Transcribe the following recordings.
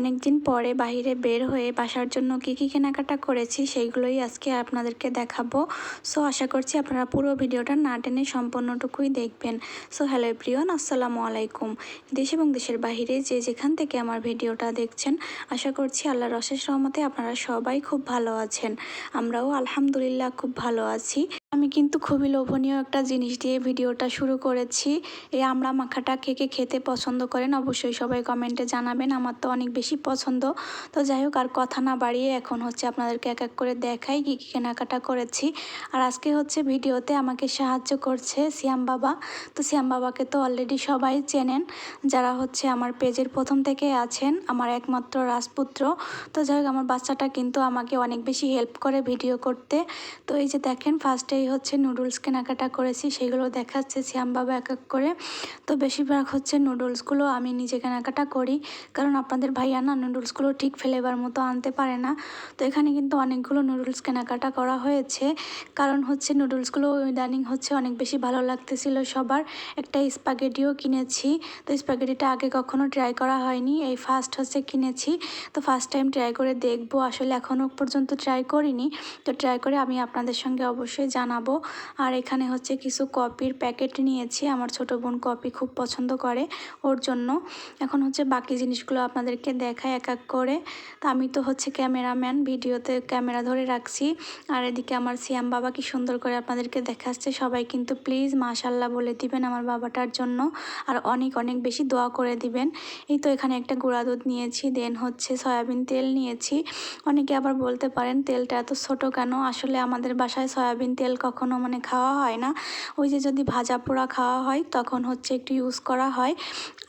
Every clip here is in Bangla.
অনেক দিন পরে বাইরে বের হয়ে বাসার জন্য কী কী কেনাকাটা করেছি সেইগুলোই আজকে আপনাদেরকে দেখাবো। সো, আশা করছি আপনারা পুরো ভিডিওটা না টেনে সম্পূর্ণটুকুই দেখবেন। সো, হ্যালো প্রিয়ন আসসালামু আলাইকুম। দেশ এবং দেশের বাইরে যে যেখান থেকে আমার ভিডিওটা দেখছেন, আশা করছি আল্লাহর অশেষ রহমতে আপনারা সবাই খুব ভালো আছেন। আমরাও আলহামদুলিল্লাহ খুব ভালো আছি। কিন্তু খুবই লোভনীয় একটা জিনিস দিয়ে ভিডিওটা শুরু করেছি। এই আমড়া মাখাটা কে কে খেতে পছন্দ করেন অবশ্যই সবাই কমেন্টে জানাবেন, আমার তো অনেক বেশি পছন্দ। তো যাই হোক, আর কথা না বাড়িয়ে এখন হচ্ছে আপনাদেরকে এক এক করে দেখাই কী কী কেনাকাটা করেছি। আর আজকে হচ্ছে ভিডিওতে আমাকে সাহায্য করছে সিয়াম বাবা। তো সিয়াম বাবাকে তো অলরেডি সবাই চেনেন, যারা হচ্ছে আমার পেজের প্রথম থেকে আছেন, আমার একমাত্র রাজপুত্র। তো যাই হোক, আমার বাচ্চাটা কিন্তু আমাকে অনেক বেশি হেল্প করে ভিডিও করতে। তো এই যে দেখেন ফার্স্টেই হচ্ছে নুডলস কেনাকাটা করেছি, সেগুলো দেখাচ্ছে শ্যাম বাবা এক এক করে। তো বেশিরভাগ হচ্ছে নুডলসগুলো আমি নিজে কেনাকাটা করি, কারণ আপনাদের ভাইয়া না নুডলসগুলো ঠিক ফ্লেভার মতো আনতে পারে না। তো এখানে কিন্তু অনেকগুলো নুডলস কেনাকাটা করা হয়েছে। কারণ হচ্ছে নুডলসগুলো ইদানিং হচ্ছে অনেক বেশি ভালো লাগতেছিল সবার। একটা স্পাগেটিও কিনেছি। তো স্পাগেটিটা আগে কখনো ট্রাই করা হয়নি, এই ফার্স্ট হচ্ছে কিনেছি। তো ফার্স্ট টাইম ট্রাই করে দেখব, আসলে এখনও পর্যন্ত ট্রাই করিনি। তো ট্রাই করে আমি আপনাদের সঙ্গে অবশ্যই জানাব। আর এখানে হচ্ছে কিছু কপির প্যাকেট নিয়েছি। আমার ছোট বোন কপি খুব পছন্দ করে ওর জন্য। এখন হচ্ছে বাকি জিনিসগুলো আপনাদেরকে দেখায় এক এক করে। তো আমি তো হচ্ছে ক্যামেরাম্যান, ভিডিওতে ক্যামেরা ধরে রাখছি। আর এদিকে আমার সিয়াম বাবা কি সুন্দর করে আপনাদেরকে দেখাচ্ছে। সবাই কিন্তু প্লিজ মাশাল্লাহ বলে দিবেন আমার বাবাটার জন্য। আর অনেক অনেক বেশি দোয়া করে দিবেন। এই তো এখানে একটা গুঁড়া দুধ নিয়েছি, দেন হচ্ছে সয়াবিন তেল নিয়েছি। অনেকে আবার বলতে পারেন, তেলটা এত ছোটো কেন? আসলে আমাদের বাসায় সয়াবিন তেল কখনো মানে খাওয়া হয় না। ওই যে যদি ভাজা পোড়া খাওয়া হয়, তখন হচ্ছে একটু ইউজ করা হয়।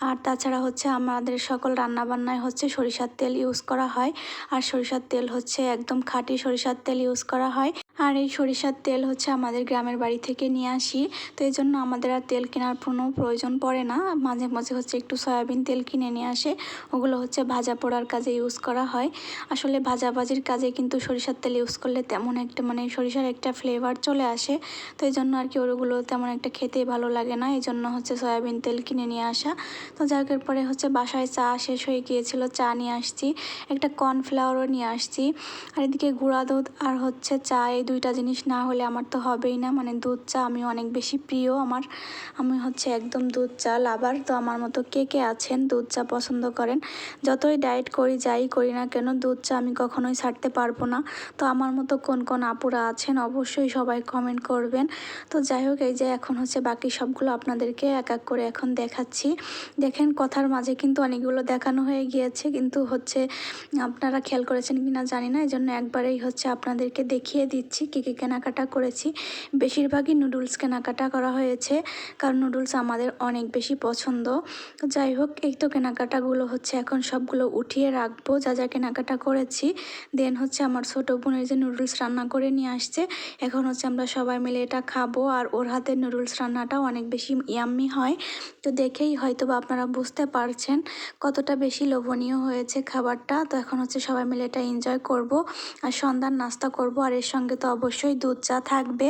আর তাছাড়া হচ্ছে আমাদের সকল রান্নাবান্নায় হচ্ছে সরিষার তেল ইউজ করা হয়। আর সরিষার তেল হচ্ছে একদম খাঁটি সরিষার তেল ইউজ করা হয়। আর এই সরিষার তেল হচ্ছে আমাদের গ্রামের বাড়ি থেকে নিয়ে আসি। তো এই জন্য আমাদের আর তেল কেনার কোনো প্রয়োজন পড়ে না। মাঝে মাঝে হচ্ছে একটু সয়াবিন তেল কিনে নিয়ে আসে। ওগুলো হচ্ছে ভাজা পোড়ার কাজে ইউজ করা হয়। আসলে ভাজাভাজির কাজে কিন্তু সরিষার তেল ইউজ করলে তেমন একটা মানে সরিষার একটা ফ্লেভার চলে আসে। তো এই জন্য আর কি ওগুলো তেমন একটা খেতে ভালো লাগে না। এই জন্য হচ্ছে সয়াবিন তেল কিনে নিয়ে আসা। তো যাই পরে হচ্ছে বাসায় চা শেষ হয়ে গিয়েছিল, চা নিয়ে আসছি। একটা কর্নফ্লাওয়ারও নিয়ে আসছি। আর এদিকে গুঁড়া দুধ আর হচ্ছে চা, এই দুইটা জিনিস না হলে আমার তো হবেই না। মানে দুধ চা আমি অনেক বেশি প্রিয় আমার। আমি হচ্ছে একদম দুধ চা লাভার। তো আমার মতো কে কে আছেন, দুধ চা পছন্দ করেন? যতই ডায়েট করি, যাই করি না কেন, দুধ চা আমি কখনোই ছাড়তে পারব না। তো আমার মতো কোন কোন আপুরা আছেন, অবশ্যই সবাই কমেন্ট করবেন। তো যাই হোক, এই যে এখন হচ্ছে বাকি সবগুলো আপনাদেরকে এক এক করে এখন দেখাচ্ছি। দেখেন, কথার মাঝে কিন্তু অনেকগুলো দেখানো হয়ে গিয়েছে। কিন্তু হচ্ছে আপনারা খেয়াল করেছেন কি না জানি না। এই জন্য একবারেই হচ্ছে আপনাদেরকে দেখিয়ে দিচ্ছি। কী কী কেনাকাটা করেছি। বেশিরভাগই নুডলস কেনাকাটা করা হয়েছে, কারণ নুডলস আমাদের অনেক বেশি পছন্দ। যাই হোক, এই তো কেনাকাটাগুলো হচ্ছে, এখন সবগুলো উঠিয়ে রাখব, যা যা কেনাকাটা করেছি। দেন হচ্ছে আমার ছোটো বোনের যে নুডলস রান্না করে নিয়ে আসছে, এখন হচ্ছে আমরা সবাই মিলে এটা খাব, আর ওর হাতের নুডলস রান্নাটাও অনেক বেশি ইয়াম্মি হয়। তো দেখেই হয়তো বা আপনারা বুঝতে পারছেন কতটা বেশি লোভনীয় হয়েছে খাবারটা। তো এখন হচ্ছে সবাই মিলে এটা এনজয় করব, আর সন্ধ্যার নাস্তা করব, আর এর সঙ্গে তো অবশ্যই দুধ চা থাকবে।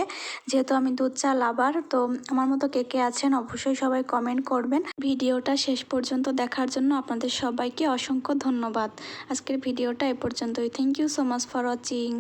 যেহেতু আমি দুধ চা লাভার, তো আমার মতো কে কে আছেন অবশ্যই সবাই কমেন্ট করবেন। ভিডিওটা শেষ পর্যন্ত দেখার জন্য আপনাদের সবাইকে অসংখ্য ধন্যবাদ। আজকের ভিডিওটা এ পর্যন্তই। Thank you so much for watching